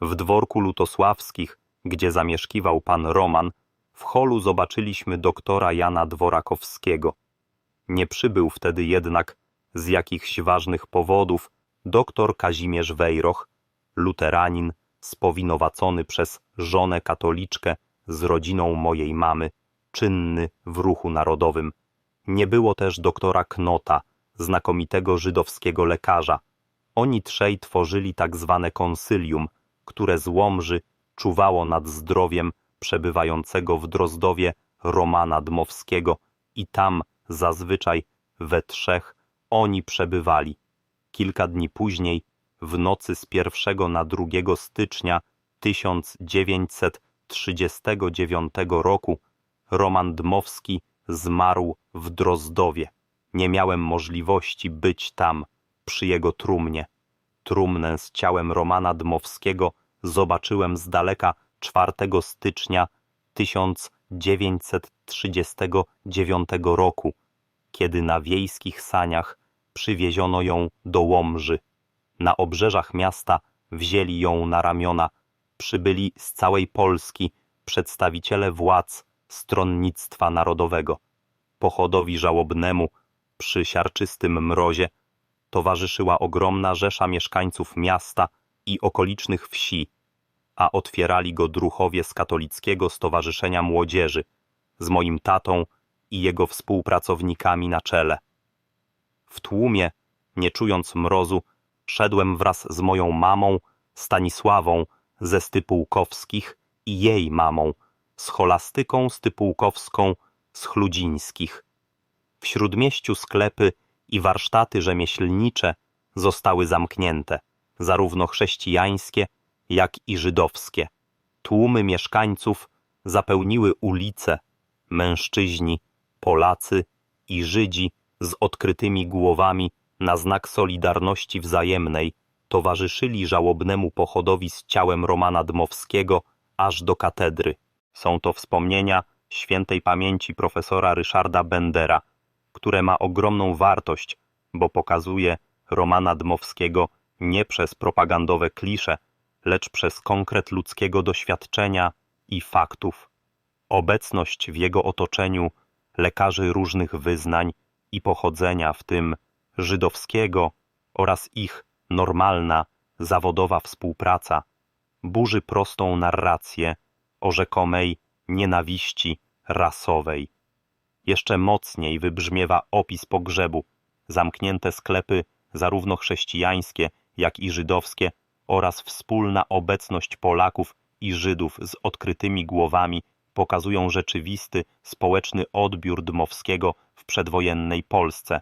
W dworku lutosławskich, gdzie zamieszkiwał pan Roman, w holu zobaczyliśmy doktora Jana Dworakowskiego. Nie przybył wtedy jednak z jakichś ważnych powodów doktor Kazimierz Wejroch, luteranin, spowinowacony przez żonę katoliczkę z rodziną mojej mamy, czynny w ruchu narodowym. Nie było też doktora Knota, znakomitego żydowskiego lekarza. Oni trzej tworzyli tak zwane konsylium, które z Łomży czuwało nad zdrowiem przebywającego w Drozdowie Romana Dmowskiego i tam zazwyczaj we trzech oni przebywali. Kilka dni później, w nocy z 1 na 2 stycznia 1939 roku, Roman Dmowski zmarł w Drozdowie. Nie miałem możliwości być tam, przy jego trumnie. Trumnę z ciałem Romana Dmowskiego zobaczyłem z daleka 4 stycznia 1939 roku, kiedy na wiejskich saniach przywieziono ją do Łomży. Na obrzeżach miasta wzięli ją na ramiona. Przybyli z całej Polski przedstawiciele władz stronnictwa narodowego. Pochodowi żałobnemu przy siarczystym mrozie towarzyszyła ogromna rzesza mieszkańców miasta i okolicznych wsi, a otwierali go druchowie z katolickiego Stowarzyszenia Młodzieży, z moim tatą i jego współpracownikami na czele. W tłumie, nie czując mrozu, szedłem wraz z moją mamą, Stanisławą, ze Stypułkowskich i jej mamą, scholastyką Stypułkowską z Chludzińskich. W śródmieściu sklepy i warsztaty rzemieślnicze zostały zamknięte, zarówno chrześcijańskie, jak i żydowskie. Tłumy mieszkańców zapełniły ulice, mężczyźni, Polacy i Żydzi z odkrytymi głowami na znak solidarności wzajemnej towarzyszyli żałobnemu pochodowi z ciałem Romana Dmowskiego aż do katedry. Są to wspomnienia świętej pamięci profesora Ryszarda Bendera, które ma ogromną wartość, bo pokazuje Romana Dmowskiego nie przez propagandowe klisze, lecz przez konkret ludzkiego doświadczenia i faktów. Obecność w jego otoczeniu lekarzy różnych wyznań i pochodzenia, w tym żydowskiego oraz ich normalna, zawodowa współpraca, burzy prostą narrację o rzekomej nienawiści rasowej. Jeszcze mocniej wybrzmiewa opis pogrzebu, zamknięte sklepy, zarówno chrześcijańskie, jak i żydowskie, oraz wspólna obecność Polaków i Żydów z odkrytymi głowami pokazują rzeczywisty, społeczny odbiór Dmowskiego w przedwojennej Polsce.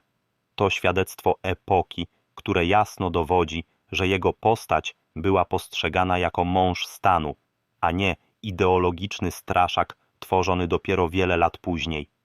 To świadectwo epoki, które jasno dowodzi, że jego postać była postrzegana jako mąż stanu, a nie ideologiczny straszak tworzony dopiero wiele lat później.